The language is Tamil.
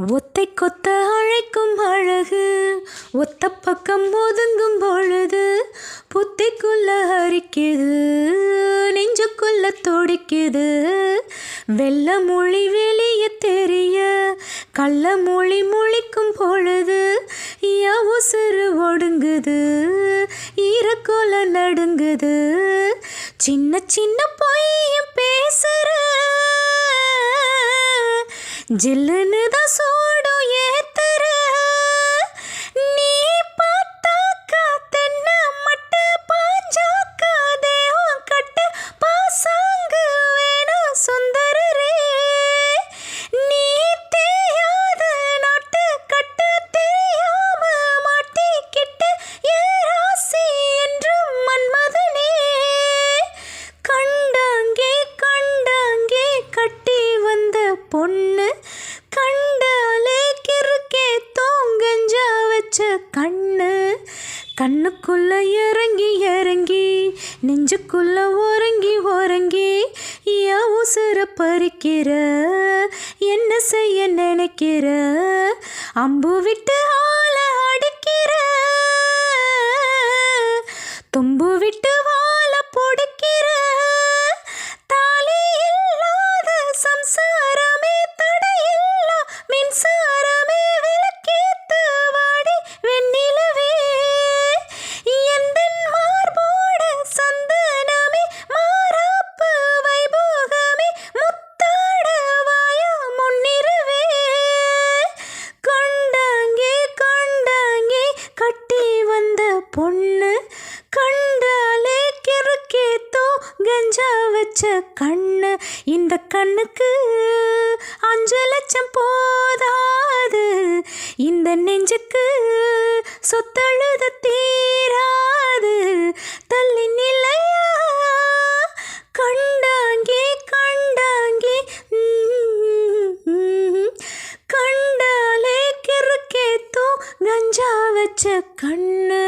ஒத்தை கொத்த அழைக்கும் அழகு ஒத்த பக்கம் ஒதுங்கும் பொழுது புத்திக்குள்ள அரிக்குது நெஞ்சுக்குள்ள துடிக்குது. வெள்ள மொழி வெளியே தெரிய கள்ள மொழி மொழிக்கும் பொழுது என் உசுறு ஒடுங்குது ஈரக்கோல நடுங்குது. சின்ன சின்ன பொய்யும் பேசுற ஜில்லுன்னு தான் சோ பொண்ணு கண்டாலே கிறுக்கே தோங்கஞ்சா வச்ச கண்ணு. கண்ணுக்குள்ள இறங்கி இறங்கி நெஞ்சுக்குள்ள உறங்கி உறங்கி என் உசுர பறிக்கிற என்ன செய்ய நினைக்கிற? அம்பு விட்டு பொண்ணு கண்டாலே கிறுக்கேத்தோ கஞ்சா வச்ச கண்ணு. இந்த கண்ணுக்கு அஞ்சு லட்சம் போதாது. இந்த நெஞ்சுக்கு சொத்தழுத தீராது. தள்ளி நிலையா கண்டாங்கே கண்டாங்கே கண்டாலே கிறுக்கேத்தோ கஞ்சா வச்ச கண்ணு.